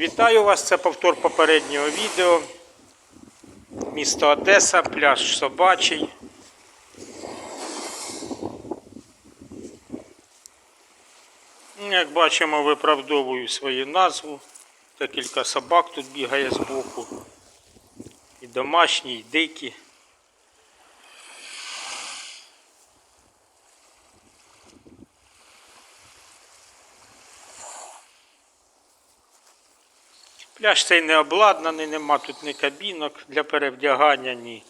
Вітаю вас, це повтор попереднього відео. Місто Одеса, пляж Собачий. Ну, Як бачимо, виправдовую свою назву. Декілька собак тут бігає збоку. І домашні, і дикі. Пляж цей не обладнаний, нема тут ні кабінок для перевдягання, ні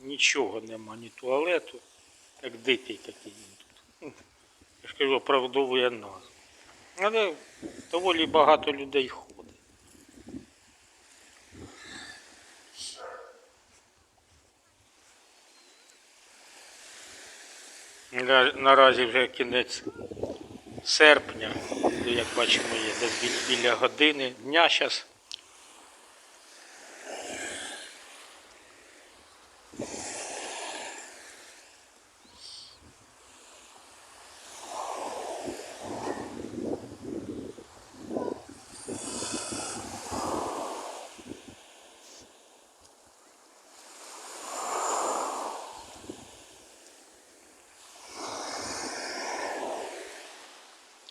нічого нема, ні туалету. Як дикий такий він тут. Я ж кажу, оправдовує назву. Але доволі багато людей ходить. Наразі вже кінець серпня, як бачимо, є десь біля, години дня зараз.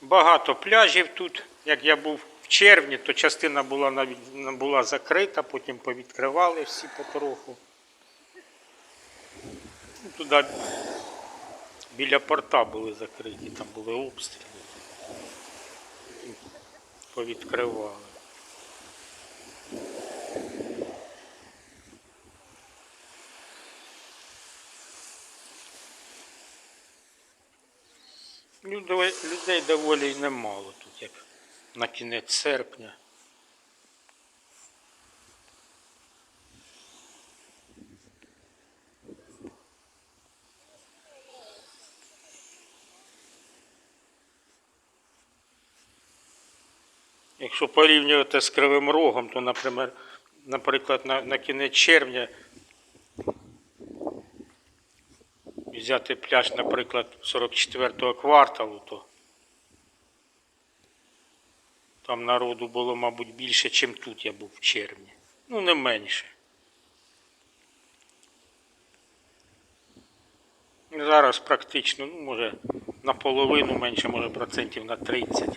Багато пляжів тут. Як я був в червні, то частина була навіть була закрита, потім повідкривали всі потроху. Ну, Туди біля порта були закриті, там були обстріли. Повідкривали. Людей, людей доволі немало тут, як на кінець серпня. Якщо порівнювати з Кривим Рогом, то, наприклад, наприклад на, на кінець червня взяти пляж, наприклад, 44-го кварталу, то там народу було, мабуть, більше, ніж тут я був в червні. Ну, не менше. Зараз практично, ну, може, наполовину менше, може, процентів на 30.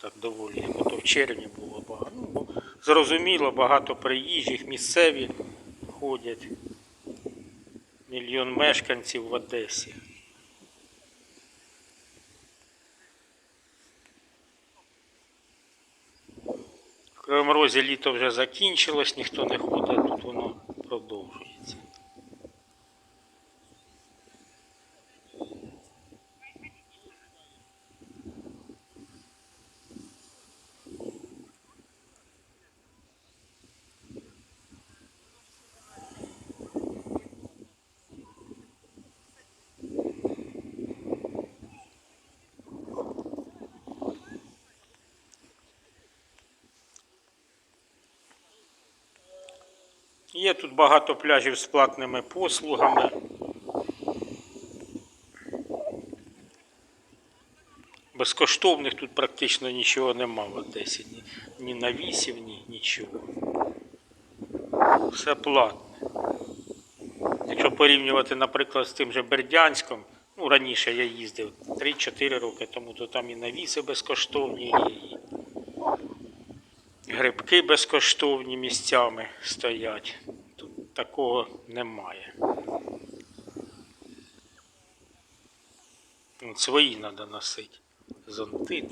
Так доволі, як ото в червні було багато. Ну, зрозуміло, багато приїжджих, місцеві ходять. Мільйон мешканців в Одесі. В Кривому Розі літо вже закінчилось, ніхто не ходить, тут воно Є тут багато пляжів з платними послугами. Безкоштовних тут практично нічого нема в Одесі. Ні, ні навісів, ні нічого. Все платне. Якщо порівнювати, наприклад, з тим же Бердянськом, ну раніше я їздив 3-4 роки тому, то там і навіси безкоштовні, і грибки безкоштовні місцями стоять. Тут такого немає. От Свої треба носити. Зонти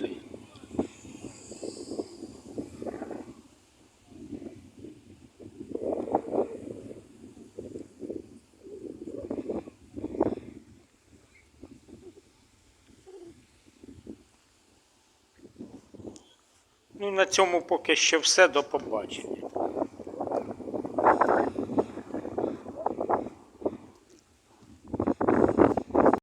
Ну, на цьому поки що все. До побачення.